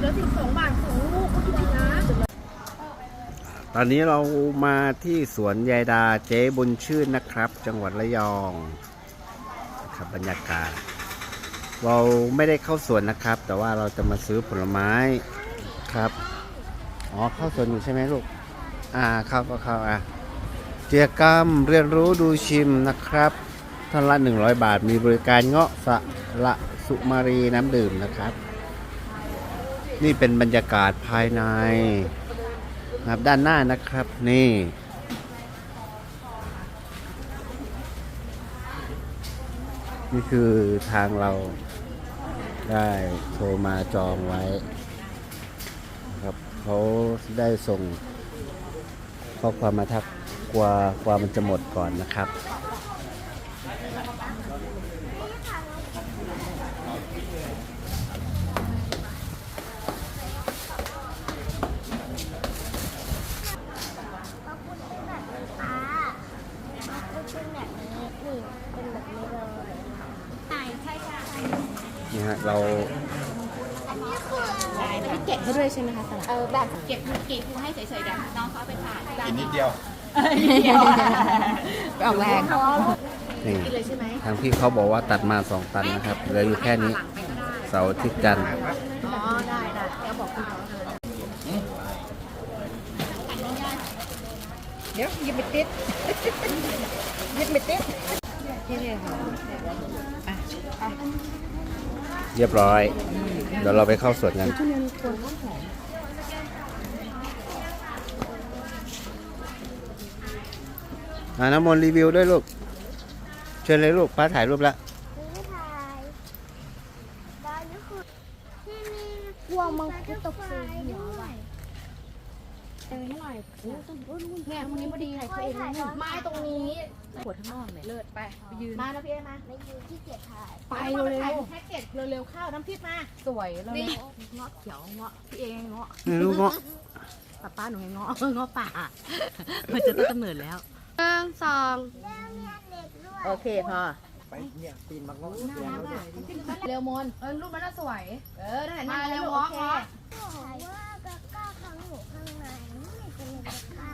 เหลือสิบสองบาทสองลูกก็ถูกนะตอนนี้เรามาที่สวนยายดาเจ๊บุญชื่นนะครับ จังหวัดระยองนะครับบรรยากาศ เราไม่ได้เข้าสวนนะครับ แต่ว่าเราจะมาซื้อผลไม้ครับอ๋อเข้าสวนอยู่ใช่ไหมลูกอ่าเข้าก็เข้าอะกิจกรรมเรียนรู้ดูชิมนะครับท่านละ 100 บาทมีบริการเงาะสะละสุมารีน้ำดื่มนะครับ นี่เป็นบรรยากาศภายในนะครับด้านหน้านะครับนี่ นี่คือทางเราได้โทรมาจองไว้ครับเขาได้ส่งข้อความมาทักกลัวกว่ามันจะหมดก่อนนะครับ อ่ามันเป็นแบบนี้นี่เป็นแบบนี้เลยใช่ใช่ใช่ นี่ ฮะเราอันนี้คืออะไรอันนี้เก็บให้ด้วยใช่ไหมคะสลัดเออแบบเก็บเก็บให้เฉยๆเดี๋ยวน้องเขาเอาไปถ่ายกินนิดเดียวออกแรงนี่กินเลยใช่ไหมทางพี่เขาบอกว่าตัดมาสองตันนะครับเหลืออยู่แค่นี้หลังไปก็ได้เสาร์อาทิตย์จันทร์อ๋อได้ได้เดี๋ยวบอกคุณเขาเลยเดี๋ยวหยิบไปติดหยิบไปติดนี่เลยค่ะอะอะ เรียบร้อย เดี๋ยวเราไปเข้าสวนกันหอมอ่าน้ำมนต์รีวิวด้วยลูก เชิญเลยลูกป้าถ่ายรูปละที่นี่กลัวมังคุดตกใส่หัวว่ะเออ เท่าไหร่โอ้ต้นรุ่นรุ่นเนี่ยตรงนี้พอดีใครเขาเองนะไม้ตรงนี้ขวดข้างนอกเลยเลิศไปไปยืนมานะพี่เอมาไม่ยืนที่เกียจถ่ายไปเร็วๆแพ็กเกจเร็วๆข้าวน้ำพริกมาสวยแล้วเงาะเขียวเงาะพี่เองเงาะนี่ลูกเงาะป้าป้าหนูเงาะเงาะป่ามันจะต้นกำเนิดแล้วหนึ่งสองโอเคพอไปเนี่ยปีนมังงะเร็วมนเออรูปมันน่าสวยเออได้มาเร็วเงาะเงาะ บอกว่ากะก้าข้างหูข้างในไม่เป็นกะก้า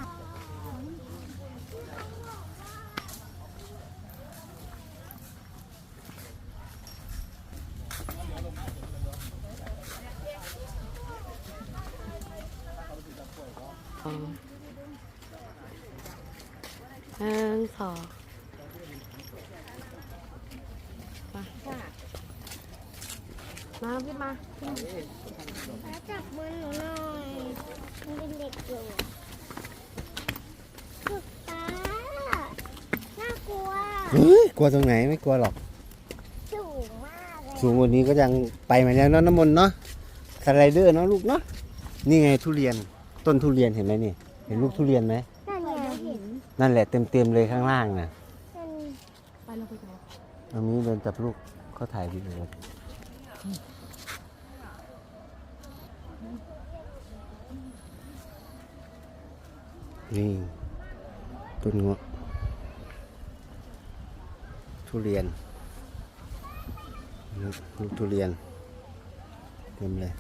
หนึ่งสองมามาพี่มาแล้วจับมือหนูหน่อยมันเป็นเด็กอยู่ฝึกตาน่ากลัวเฮ้ยกลัวตรงไหนไม่กลัวหรอก สูงมากเลยสูงกว่านี้ก็ยังไปมาแล้วเนาะน้ำมนต์เนาะสไลเดอร์เนาะลูกเนาะนี่ไงทุเรียน ต้นทุเรียนเห็นไหมนี่ เห็นลูกทุเรียนไหม นั่นไงเห็นนั่นแหละเต็มเต็มๆเลยข้างล่างน่ะมันไปลงไปกันตรงนี้เดินจับลูกเขาถ่ายวิดีโอนี่ต้นเงาะทุเรียนลูกลูกทุเรียน เต็มเลย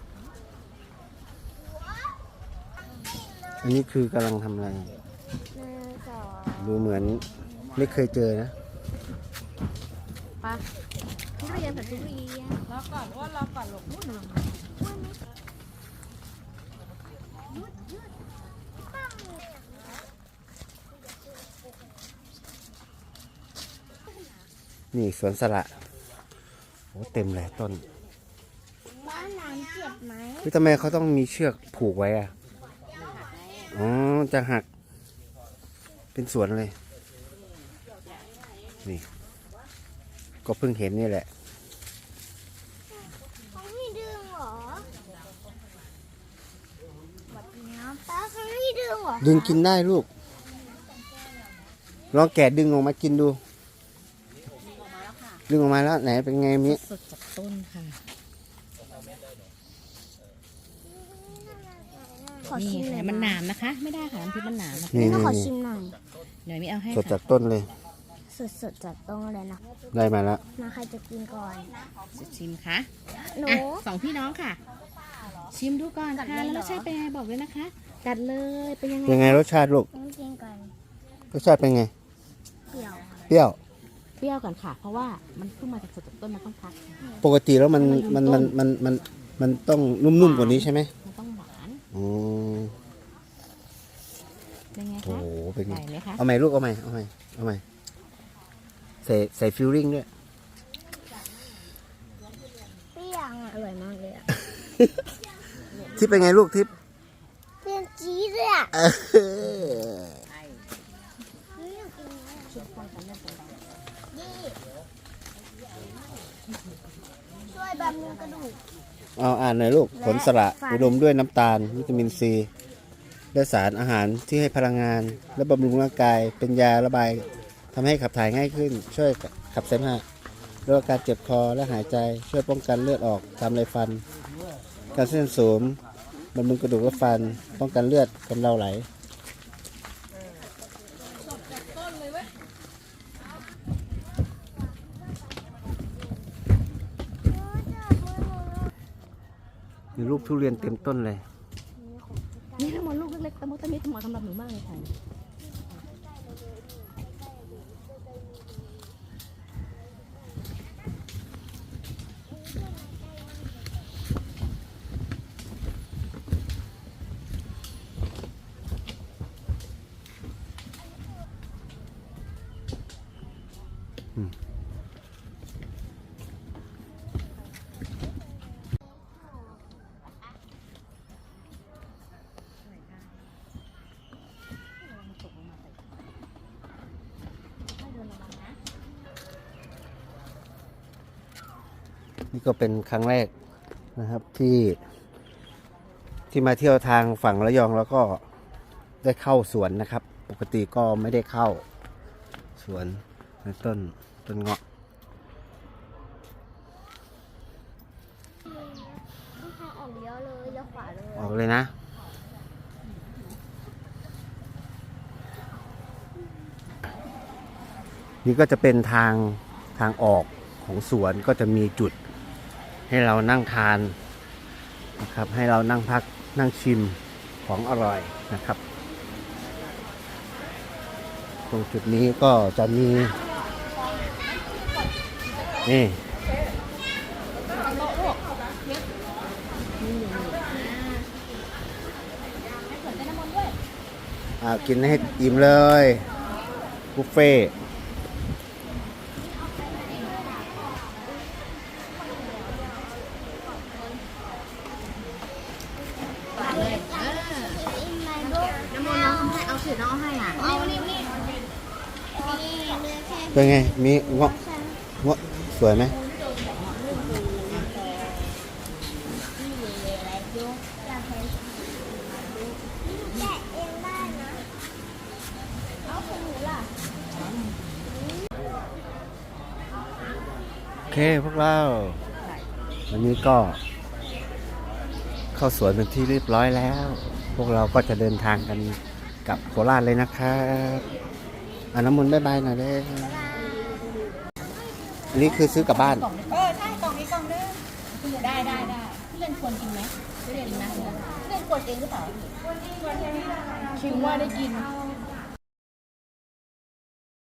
อันนี้คือกำลังทำอะไร หนึ่งสองดูเหมือนไม่เคยเจอนะไปทุเรียนแต่ทุเรียนรอก่อนว่ารอก่อนหลบนู่นหนึ่งนี่สวนสละโอ้เต็มเลยต้นบ้านน้ำเจ็บไหม คือทำไมเขาต้องมีเชือกผูกไว้อะ อ๋อจะหัก เป็นสวนเลย นี่ ก็เพิ่งเห็นนี่แหละเขาไม่ดึงเหรอแบบนี้ป้าเขาไม่ดึงเหรอดึงกินได้ลูก ลองแกะดึงออกมากินดู ดึงออกมาแล้วไหนเป็นไงมิสดจากต้นค่ะ ขอนี่ชิมหน่ค่ะอยมันหนามนะคะ ไม่ได้ค่ะน้ำพริกมันหนามนะคะนี่แม่นี่ขอนี่ชิมหน่อย เดี๋ยวมีเอาให้สดค่ะจากต้นเลย สดๆจากต้นเลยนะได้มาแล้วมาใครจะกินก่อน ชิมค่ะหนูอะสองพี่น้องค่ะ ชิมดูก่อนค่ะแล้วรสชาติเป็นไงบอกเลยนะคะกัดเลยเป็นยังไงยังไงรสชาติลูกต้องกินกันรสชาติเป็นไง เปรี้ยวเปรี้ยว เปรี้ยวก่อนค่ะ เพราะว่ามันเพิ่งมาจากสดจากต้นมันต้องพัก ปกติแล้วมันมันมันมันมันมันต้องนุ่มๆกว่านี้ใช่ไหมมันต้องหวาน อ๋อ เป็นไงโอ้คะ โหเป็นไงใหญ่ไหมคะ เอาใหม่ลูกเอาใหม่เอาใหม่เอาใหม่ใส่ใส่ฟิลลิ่งด้วย เปรี้ยวอะอร่อยมากเลยอะทิปเป็นไงลูกทิปเปรี้ยวจี๊ดเลยอะเออเฮ้ยอยากกินนะนี่ช่วยบำรุงกระดูก เอาอ่านหน่อยลูกผลสละ อุดมด้วยน้ำตาล วิตามินซี และสารอาหารที่ให้พลังงาน และบำรุงร่างกาย เป็นยาระบายทำให้ขับถ่ายง่ายขึ้น ช่วยขับเสมหะลดอาการเจ็บคอและหายใจช่วยป้องกันเลือดออกตามไรฟัน การเส้นสูงบำรุงกระดูกและฟัน ป้องกันเลือดกำเดาไหลมีลูกทุเรียนเต็มต้นเลย นี่ทั้งหมดลูกเล็กๆ ตะมุตะมิดเหมาะสำหรับหนูมากเลยค่ะ นี่ก็เป็นครั้งแรกนะครับที่ที่มาเที่ยวทางฝั่งระยองแล้วก็ได้เข้าสวนนะครับ ปกติก็ไม่ได้เข้าสวนในต้นต้นเงาะต้องทางออกเลี้ยวเลยเลี้ยวขวาเลยออกเลยนะ นี่ก็จะเป็นทางทางออกของสวนก็จะมีจุด ให้เรานั่งทานนะครับ ให้เรานั่งพักนั่งชิมของอร่อยนะครับ ตรงจุดนี้ก็จะมีนี่กินให้อิ่มเลยบุฟเฟ่ต์ อินไมโบ น้ำมันน้องให้เอา ถือน้องให้อะเอานี่นี่นี่เลือกแค่เป็นไง มีเงาะฉันเงาะสวยไหมแกะเองได้นะเอาของหนูล่ะโอเคพวกเรา วันนี้ก็ เข้าสวนเป็นที่เรียบร้อยแล้ว พวกเราก็จะเดินทางกัน กับโคราชเลยนะครับอันน้ำมนต์บายบายหน่อยเด้อันนี้คือซื้อกลับบ้าน เออใช่กล่องนี้กล่องนึงได้ได้ได้พี่เรียนควรกินไหมพี่เรียนนะพี่เรียนควรเองหรือเปล่าคิดว่าได้กิน